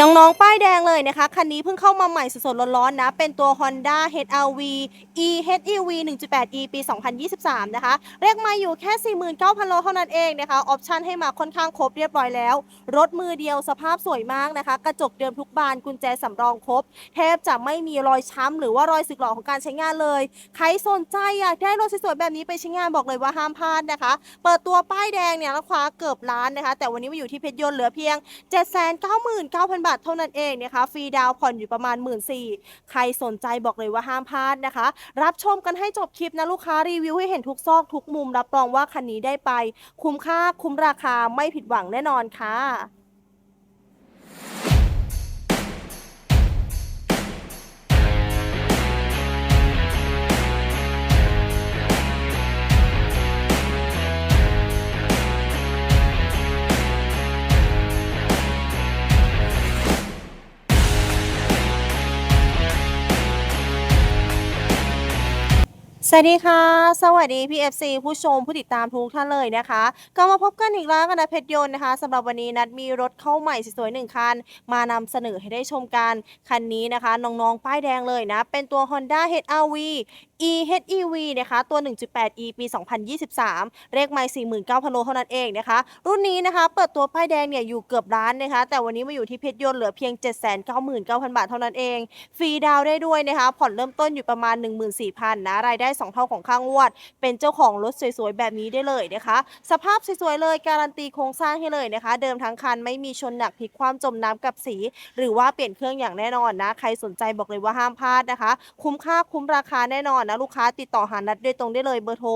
น้องๆ ป้ายแดงเลยนะคะ คันนี้เพิ่งเข้ามาใหม่สดๆ ร้อนๆนะ เป็นตัว Honda HR-V e HEV 1.8e ปี 2023 นะคะ เรียกมาอยู่แค่ 49,000 โลเท่านั้นเองนะคะ ออปชั่นให้มาค่อนข้างครบเรียบร้อยแล้ว รถมือเดียวสภาพสวยมากนะคะ กระจกเดิมทุกบานกุญแจสำรองครบ แทบจะไม่มีรอยช้ำหรือว่ารอยสึกหรอของการใช้งานเลย ใครสนใจอยากได้รถสวยๆ แบบนี้ไปใช้งานบอกเลยว่าห้ามพลาดนะคะ เปิดตัวป้ายแดงเนี่ยราคาเกือบล้านนะคะ แต่วันนี้มาอยู่ที่เพชรยนต์เหลือเพียง 79,000 9,000 บาทเท่านั้นเองนะคะ ฟรีดาวผ่อนอยู่ประมาณ 1 4ื่นใครสนใจบอกเลยว่าห้ามพลาดนะคะ รับชมกันให้จบคลิปนะลูกค้ารีวิวให้เห็นทุกซอกทุกมุมรับรองว่าคันนี้ได้ไป คุ้มค่าคุ้มราคาไม่ผิดหวังแน่นอนค่ะ สวัสดีค่ะ สวัสดี PFC ผู้ชมผู้ติดตามทุกท่านเลยนะคะ ก็มาพบกันอีกแล้วกันนะเพชรยนต์นะคะสำหรับวันนี้นัดมีรถเข้าใหม่สวยๆหนึ่งคัน มานำเสนอให้ได้ชมกัน คันนี้นะคะน้องๆ ป้ายแดงเลยนะ เป็นตัว Honda HR-V eHEV นะคะตัว 1.8e ปี 2023 เลขไมล์49,000 โลเท่านั้นเองนะคะ รุ่นนี้นะคะ เปิดตัวป้ายแดงเนี่ยอยู่เกือบล้านนะคะ แต่วันนี้มาอยู่ที่เพชรยนต์เหลือเพียง 799,000 บาทเท่านั้นเอง ฟรีดาวได้ด้วยนะคะ ผ่อนเริ่มต้นอยู่ประมาณ 14,000นะรายได้2เท่าของค่างวด เป็นเจ้าของรถสวยๆแบบนี้ได้เลยนะคะ สภาพสวยๆเลยการันตีโครงสร้างให้เลยนะคะ เดิมทั้งคันไม่มีชนหนักพลิกความจมน้ำกับสี หรือว่าเปลี่ยนเครื่องอย่างแน่นอนนะใครสนใจบอกเลยว่าห้ามพลาดนะคะ คุ้มค่าคุ้มราคาแน่นอนนะลูกค้าติดต่อหานัดโดยตรงได้เลยเบอร์โทร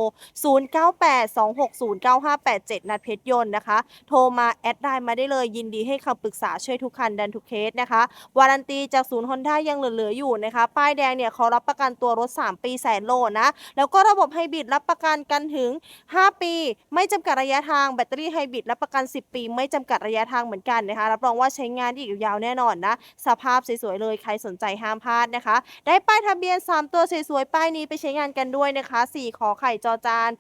0982609587 นัดเพชรยนต์นะคะ โทรมาแอดไลน์มาได้เลยยินดีให้คำปรึกษาช่วยทุกคันดันทุกเคสนะคะ วารันตีจากศูนย์ฮอนด้ายังเหลือๆอยู่นะคะ ป้ายแดงเนี่ยเขารับประกันตัวรถ 3 ปีแสนโลนะแล้วก็ระบบไฮบริดรับประกันกันถึง 5 ปี ไม่จำกัดระยะทางแบตเตอรี่ไฮบริดรับประกัน 10 ปี ไม่จำกัดระยะทางเหมือนกันนะคะรับรองว่าใช้งานได้อีกยาวแน่นอนนะ สภาพสวยๆเลยใครสนใจห้ามพลาดนะคะ ได้ป้ายทะเบียน 3 ตัวสวยๆป้ายนี้ไปใช้งานกันด้วยนะคะ 4 ขอไข่จอจาน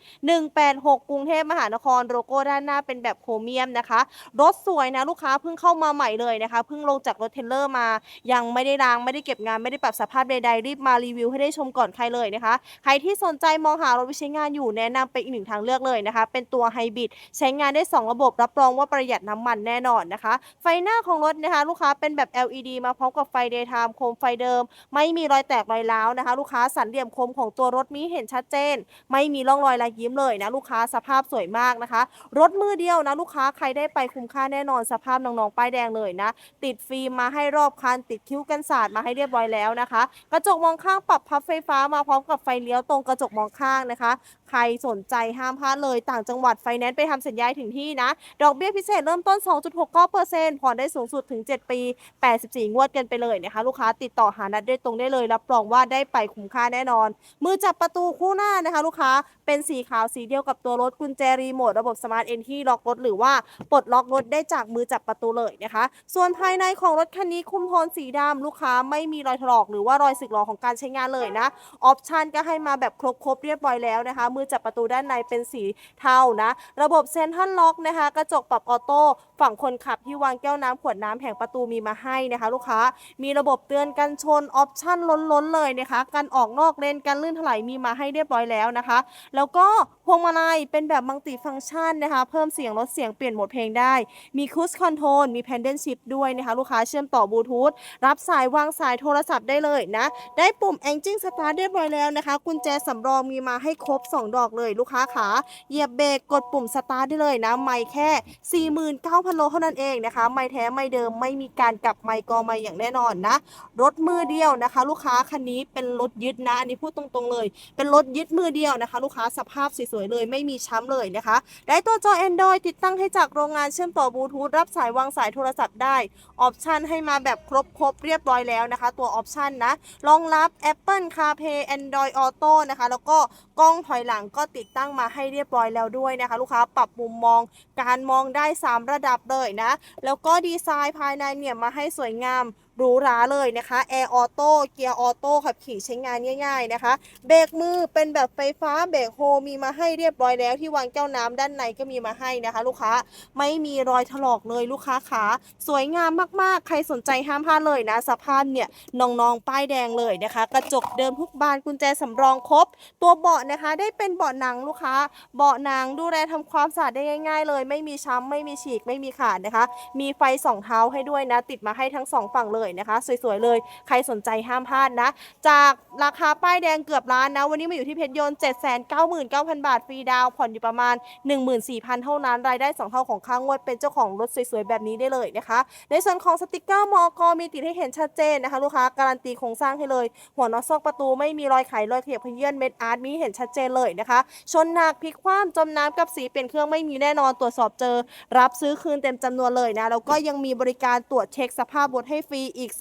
186 กรุงเทพมหานครโลโก้ด้านหน้าเป็นแบบโครเมียมนะคะรถสวยนะลูกค้าเพิ่งเข้ามาใหม่เลยนะคะเพิ่งลงจากรถเทเลอร์มา ยังไม่ได้ล้างไม่ได้เก็บงานไม่ได้ปรับสภาพใดๆรีบมารีวิวให้ได้ชมก่อนใครเลยนะคะ ใครที่สนใจมองหารถไปใช้งานอยู่แนะนำเป็นอีกหนึ่งทางเลือกเลยนะคะ เป็นตัวไฮบริดใช้งานได้ 2 ระบบรับรองว่าประหยัดน้ำมันแน่นอนนะคะ ไฟหน้าของรถนะคะ ลูกค้าเป็นแบบ LED มาพร้อมกับไฟ daytime โคมไฟเดิม ไม่มีรอยแตกรอยร้าวนะคะ ลูกค้าสันเหลี่ยมคมของตัวรถมีเห็นชัดเจน ไม่มีร่องรอยรายยิ้มเลยนะลูกค้าสภาพสวยมากนะคะ รถมือเดียวนะลูกค้าใครได้ไปคุ้มค่าแน่นอนสภาพน้องๆป้ายแดงเลยนะ ติดฟิล์มมาให้รอบคันติดคิ้วกันสาดมาให้เรียบร้อยแล้วนะคะ กระจกมองข้างปรับพับไฟฟ้ามาพร้อมกับไฟเลี้ยวตรงกระจกมองข้างนะคะ ใครสนใจห้ามพลาดเลยต่างจังหวัดไฟแนนซ์ไปทำสัญญาถึงที่นะ ดอกเบี้ยพิเศษเริ่มต้น 2.69%ผ่อนได้สูงสุดถึง 7 ปี 84 งวดกันไปเลยนะคะ ลูกค้าติดต่อหานัดได้ตรงได้เลย รับรองว่าได้ไปคุ้มค่าแน่นอน มือจับประตูคู่หน้านะคะ ลูกค้า เป็นสีขาวสีเดียวกับตัวรถกุญแจรีโมทระบบสมาร์ทเอนที่ล็อกรถหรือว่าปลดล็อกรถได้จากมือจับประตูเลยนะคะ ส่วนภายในของรถคันนี้คุมโทนสีดำลูกค้าไม่มีรอยถลอกหรือว่ารอยสึกหรอของการใช้งานเลยนะออปชันก็ให้มาแบบครบๆเรียบร้อยแล้วนะคะ มือจับประตูด้านในเป็นสีเทานะ ระบบเซนทรัลล็อกนะคะ กระจกปรับออโต้ ฝั่งคนขับที่วางแก้วน้ำขวดน้ำแผงประตูมีมาให้นะคะ ลูกค้ามีระบบเตือนกันชนออปชั่นล้นๆเลยนะคะกันออกนอกเลนกันลื่นถลายมีมาให้เรียบร้อยแล้วนะคะ แล้วก็พวงมาลัยเป็นแบบมัลติฟังก์ชันนะคะ เพิ่มเสียงลดเสียงเปลี่ยนโหมดเพลงได้ มีคูสคอนโทรลมีแพนเดนชิพด้วยนะคะลูกค้าเชื่อมต่อบลูทูธรับสายวางสายโทรศัพท์ได้เลยนะ ได้ปุ่ม Engine Start เรียบร้อยแล้วนะคะ กุญแจสำรองมีมาให้ครบ 2 ดอกเลยลูกค้าขาเหยียบเบรกกดปุ่ม Start ได้เลยนะ ไม่แค่ 49,000โลเท่านั้นเองนะคะ ไม่แท้ไม่เดิมไม่มีการกลับไม่กอไม่อย่างแน่นอนนะ รถมือเดียวนะคะ ลูกค้าคันนี้เป็นรถยึดนะ อันนี้พูดตรงๆเลย เป็นรถยึดมือเดียวนะคะ ลูกค้าสภาพสวยๆเลยไม่มีช้ำเลยนะคะ ได้ตัวจอ Android ติดตั้งให้จากโรงงานเชื่อมต่อบลูทูธรับสายวางสายโทรศัพท์ได้ ออปชันให้มาแบบครบๆเรียบร้อยแล้วนะคะ ตัวออปชันนะรองรับ Apple CarPlay Android Auto นะคะ แล้วก็กล้องถอยหลังก็ติดตั้งมาให้เรียบร้อยแล้วด้วยนะคะ ลูกค้าปรับมุมมองการมองได้ 3 ระดับเลยนะ แล้วก็ดีไซน์ภายในเนี่ยมาให้สวยงาม หรูหราเลยนะคะแอร์ออโต้เกียร์ออโต้ขับขี่ใช้งานง่ายๆนะคะเบรกมือเป็นแบบไฟฟ้าเบรกโฮมีมาให้เรียบร้อยแล้วที่วางแก้วน้ำด้านในก็มีมาให้นะคะ ลูกค้าไม่มีรอยถลอกเลยลูกค้าขาสวยงามมากๆ ใครสนใจห้ามพลาดเลยนะสภาพเนี่ยน้องๆป้ายแดงเลยนะคะ กระจกเดิมทุกบานกุญแจสำรองครบ ตัวเบาะนะคะ ได้เป็นเบาะหนังลูกค้า เบาะหนังดูแลทำความสะอาดได้ง่ายๆ เลย ไม่มีช้ำไม่มีฉีกไม่มีขาดนะคะ มีไฟสองเท้าให้ด้วยนะ ติดมาให้ทั้งสองฝั่งเลยนะคะ สวยๆเลย ใครสนใจห้ามพลาดนะ จากราคาป้ายแดงเกือบล้านนะ วันนี้มาอยู่ที่เพชรยนต์799,000 บาท ฟรีดาวผ่อนอยู่ประมาณ 14,000 เท่านั้น รายได้2เท่าของค่างวดเป็นเจ้าของรถสวยๆ แบบนี้ได้เลยนะคะ ในส่วนของสติกเกอร์มอกมีติดให้เห็นชัดเจนนะคะ ลูกค้าการันตีโครงสร้างให้เลย หัวน็อตซอกประตูไม่มีรอยไขรอยเขียบขยื่อนเม็ดอาร์ตมีเห็นชัดเจนเลยนะคะ ชนหนักพลิกคว่ำจมน้ำกับสีเปลี่ยนเครื่องไม่มีแน่นอนตรวจสอบเจอ รับซื้อคืนเต็มจำนวนเลยนะแล้วก็ยังมีบริการตรวจเช็คสภาพรถให้ฟรีอีก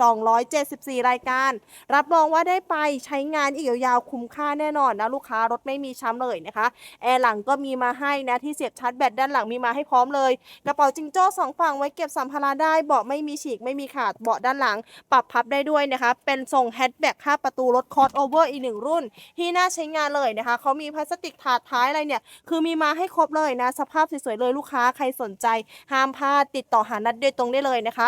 274 รายการ รับรองว่าได้ไปใช้งานอีกยาวๆคุ้มค่าแน่นอนนะลูกค้ารถไม่มีช้ำเลยนะคะแอร์หลังก็มีมาให้นะที่เสียบชาร์จแบตด้านหลังมีมาให้พร้อมเลย กระเป๋าจิงโจ้สองฝั่งไว้เก็บสัมภาระได้เบาะไม่มีฉีกไม่มีขาดเบาะด้านหลัง ปรับพับได้ด้วยนะคะเป็นทรงแฮชแบ็ก5ประตูรถคอร์สโอเวอร์อีกหนึ่งรุ่น ที่น่าใช้งานเลยนะคะเขามีพลาสติกถาดท้ายอะไรเนี่ยคือมีมาให้ครบเลยนะสภาพสวยๆเลยลูกค้าใครสนใจ ห้ามพลาดติดต่อหานัดโดยตรงได้เลยนะคะ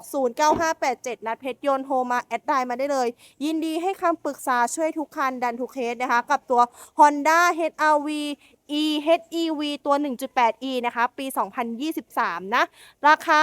0982609587นัดเพชรยนต์โทรมาแอดไลน์มาได้เลย ยินดีให้คำปรึกษาช่วยทุกคันดันทุกเคสนะคะ กับตัว Honda HRV e HEV ตัว 1.8e นะคะ ปี 2023 นะ ราคา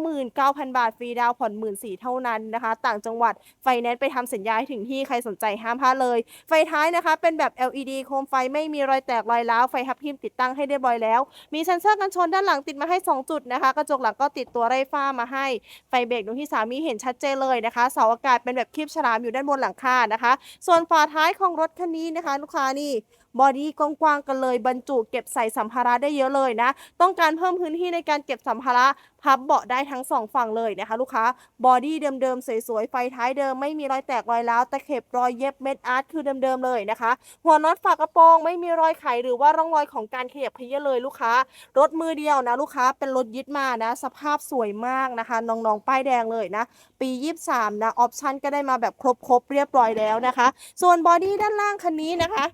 799,000 บาท ฟรีดาวผ่อน 14,000เท่านั้นนะคะ ต่างจังหวัดไฟแนนซ์ไปทำสัญญาให้ถึงที่ใครสนใจห้ามพลาดเลย ไฟท้ายนะคะ เป็นแบบ LED โคมไฟไม่มีรอยแตกรอยร้าว ไฟฮับพิมติดตั้งให้เรียบร้อยแล้ว มีเซ็นเซอร์กันชนด้านหลังติดมาให้ 2 จุดนะคะ กระจกหลังก็ติดตัวไร้ฝ้ามาให้ ไฟเบรกดวงที่3มีเห็นชัดเจนเลยนะคะ เสาอากาศเป็นแบบคลิปฉลามอยู่ด้านบนหลังคานะคะ ส่วนฝาท้ายของรถคันนี้นะคะ ลูกค้านี่ บอดี้กว้างๆกันเลยบรรจุเก็บใส่สัมภาระได้เยอะเลยนะ ต้องการเพิ่มพื้นที่ในการเก็บสัมภาระพับเบาะได้ทั้งสองฝั่งเลยนะคะ ลูกค้าบอดี้เดิมๆสวยๆไฟท้ายเดิมไม่มีรอยแตกรอยร้าวตะเข็บรอยเย็บเม็ดอาร์ตคือเดิมๆเลยนะคะ หัวน็อตฝากระโปรงไม่มีรอยไขหรือว่าร่องรอยของการขยับเขยื้เลยลูกค้ารถมือเดียวนะลูกค้าเป็นรถยึดมานะ สภาพสวยมากนะคะน้องๆป้ายแดงเลยนะ ปี 23 นะออปชั่นก็ได้มาแบบครบๆเรียบร้อยแล้วนะคะ ส่วนบอดี้ด้านล่างคันนี้นะคะ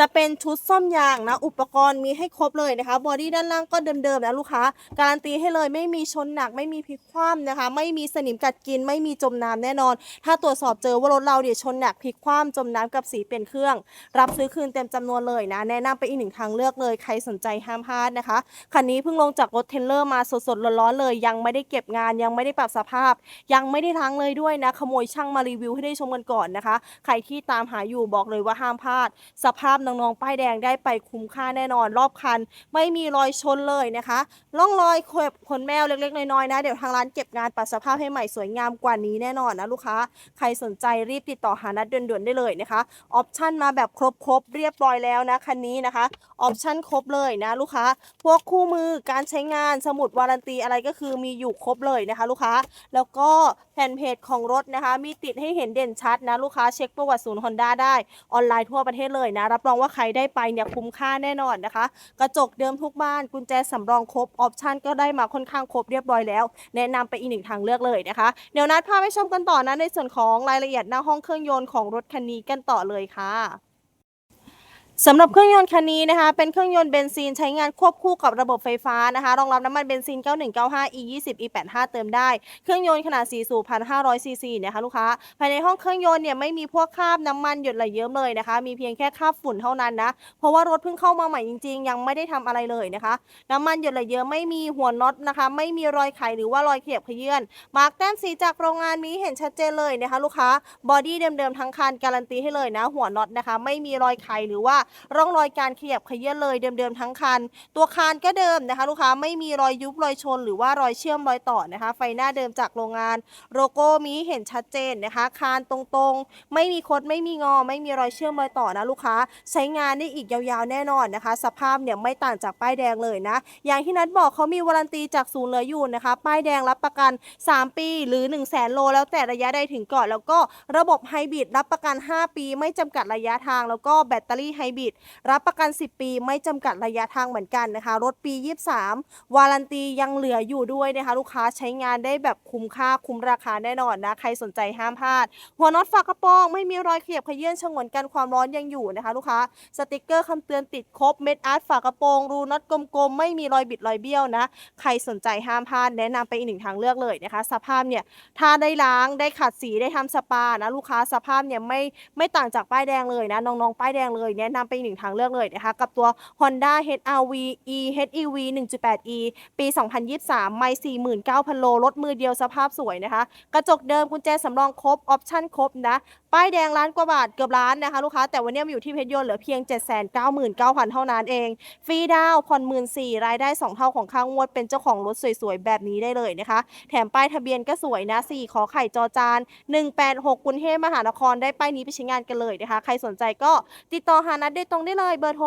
จะเป็นชุดซ่อมยางนะ อุปกรณ์มีให้ครบเลยนะคะ บอดี้ด้านล่างก็เดิมๆนะลูกค้า การันตีให้เลยไม่มีชนหนักไม่มีพลิกคว่ำนะคะ ไม่มีสนิมกัดกิน ไม่มีจมน้ำแน่นอน ถ้าตรวจสอบเจอว่ารถเราเนี่ยวชนหนักพลิกคว่ำจมน้ำกับสีเปลี่ยนเครื่อง รับซื้อคืนเต็มจำนวนเลยนะ แนะนำไปอีกหนึ่งทางเลือกเลยใครสนใจห้ามพลาดนะคะคันนี้เพิ่งลงจากรถเทรลเลอร์มาสดๆร้อนๆเลย ยังไม่ได้เก็บงานยังไม่ได้ปรับสภาพ ยังไม่ได้ล้างเลยด้วยนะขโมยช่างมารีวิวให้ได้ชมกันก่อนนะคะ ใครที่ตามหาอยู่บอกเลยว่าห้ามพลาด สภาพน้องๆ ป้ายแดงได้ไปคุ้มค่าแน่นอน รอบคัน ไม่มีรอยชนเลยนะคะร่องรอยขบขนแมวเล็กๆ น้อยๆนะเดี๋ยวทางร้านเก็บงานปรับสภาพให้ใหม่สวยงามกว่านี้แน่นอนนะลูกค้า ใครสนใจรีบติดต่อหานัดด่วนๆได้เลยนะคะออปชั่นมาแบบครบๆเรียบร้อยแล้วนะคันนี้นะคะออปชั่นครบเลยนะลูกค้า พวกคู่มือการใช้งานสมุดวารันตีอะไรก็คือมีอยู่ครบเลยนะคะ ลูกค้า แล้วก็แผ่นเพจของรถนะคะ มีติดให้เห็นเด่นชัดนะลูกค้าเช็คประวัติศูนย์ฮอนด้าได้ออนไลน์ทั่วประเทศเลยนะรับรองว่าใครได้ไปเนี่ยคุ้มค่าแน่นอนนะคะ กระจกเดิมทุกบ้านกุญแจสำรองครบออปชันก็ได้มาค่อนข้างครบเรียบร้อยแล้ว แนะนำไปอีกหนึ่งทางเลือกเลยนะคะ เดี๋ยวนัดพาไปชมกันต่อนะในส่วนของรายละเอียดหน้าห้องเครื่องยนต์ของรถคันนี้กันต่อเลยค่ะ สำหรับเครื่องยนต์คันนี้นะคะ เป็นเครื่องยนต์เบนซินใช้งานควบคู่กับระบบไฟฟ้านะคะ รองรับน้ำมันเบนซิน 9195 E 20 E 85เติมได้ เครื่องยนต์ขนาด 4 สูบ 1,500 ซีซีนะคะลูกค้า ภายในห้องเครื่องยนต์เนี่ยไม่มีพวกคราบน้ำมันหยดไหลเยิ้มเลยนะคะ มีเพียงแค่คราบฝุ่นเท่านั้นนะ เพราะว่ารถเพิ่งเข้ามาใหม่จริง ๆ ยังไม่ได้ทำอะไรเลยนะคะ น้ำมันหยดไหลเยิ้มไม่มีหัวน็อตนะคะ ไม่มีรอยไขหรือว่ารอยเขียบขยื่นมาร์กแต้มสีจากโรงงานมีเห็นชัดเจนเลยนะคะ ลูกค้า บอดี้เดิมๆทั้งคันการันตีให้เลยนะ หัวน็อตนะคะ ไม่มีรอยไขหรือว่าร่องรอยการขยับขยื่นเลยเดิมๆทั้งคัน ตัวคานก็เดิมนะคะ ลูกค้าไม่มีรอยยุบรอยชน หรือว่ารอยเชื่อมรอยต่อนะคะ ไฟหน้าเดิมจากโรงงาน โลโก้มีเห็นชัดเจนนะคะคานตรงๆ ไม่มีคดไม่มีงอ ไม่มีรอยเชื่อมรอยต่อนะลูกค้า ใช้งานได้อีกยาวๆแน่นอนนะคะ สภาพเนี่ยไม่ต่างจากป้ายแดงเลยนะ อย่างที่นัดบอกเขามีวารันตีจากศูนย์เหลืออยู่นะคะ ป้ายแดงรับประกัน 3 ปีหรือ 1 0 0 0 0แสนโล แล้วแต่ระยะใดถึงก่อนแล้วก็ระบบไฮบริดรับประกัน 5 ปี ไม่จำกัดระยะทาง แล้วก็แบตเตอรี่ไฮบริดรับประกัน 10 ปีไม่จำกัดระยะทางเหมือนกันนะคะ รถปี 23 วารันตียังเหลืออยู่ด้วยนะคะ ลูกค้าใช้งานได้แบบคุ้มค่าคุ้มราคาแน่นอนนะ ใครสนใจห้ามพลาด หัวน็อตฝากระโปรงไม่มีรอยขยับเขยื่นฉงนกันความร้อนยังอยู่นะคะ ลูกค้าสติกเกอร์คำเตือนติดครบเม็ดอาร์ตฝากระโปรงรูน็อตกลมๆไม่มีรอยบิดรอยเบี้ยวนะ ใครสนใจห้ามพลาดแนะนำไปอีกหนึ่งทางเลือกเลยนะคะ สภาพเนี่ยถ้าได้ล้างได้ขัดสีได้ทำสปานะลูกค้าสภาพเนี่ยไม่ไม่ต่างจากป้ายแดงเลยนะน้องๆป้ายแดงเลยแนะนำไปอีกหนึ่งทางเลือกเลยนะคะกับตัว Honda HR-V E HEV 1.8 E ปี 2023 ไม่ 49,000 โล รถมือเดียวสภาพสวยนะคะ กระจกเดิมกุญแจสำรองครบ ออปชั่นครบนะ ป้ายแดงล้านกว่าบาทเกือบล้านนะคะลูกค้า แต่วันนี้มาอยู่ที่เพชรยนต์เหลือเพียง 799,000 เท่านั้นเอง ฟรีดาวผ่อน14,000รายได้ 2 เท่าของค่างวด เป็นเจ้าของรถสวยๆ แบบนี้ได้เลยนะคะ แถมป้ายทะเบียนก็สวยนะ 4 ขอไข่จอจาน 186กรุงเทพมหานครได้ป้ายนี้ไปใช้งานกันเลยนะคะ ใครสนใจก็ติดต่อหานัดได้ตรงได้เลยเบอร์โทร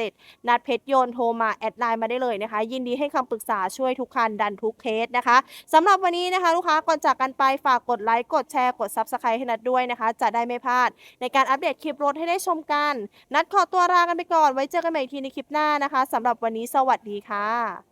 0982609587 นัดเพชรโยนโทรมาแอดไลน์มาได้เลยนะคะ ยินดีให้คำปรึกษาช่วยทุกคันดันทุกเคสนะคะสำหรับวันนี้นะคะ ลูกค้าก่อนจากกันไปฝากกดไลค์กดแชร์กด Subscribe ให้นัดด้วยนะคะ จะได้ไม่พลาด ในการอัปเดตคลิปรถให้ได้ชมกัน นัดขอตัวลากันไปก่อนไว้เจอกันใหม่ทีในคลิปหน้านะคะสำหรับวันนี้สวัสดีค่ะ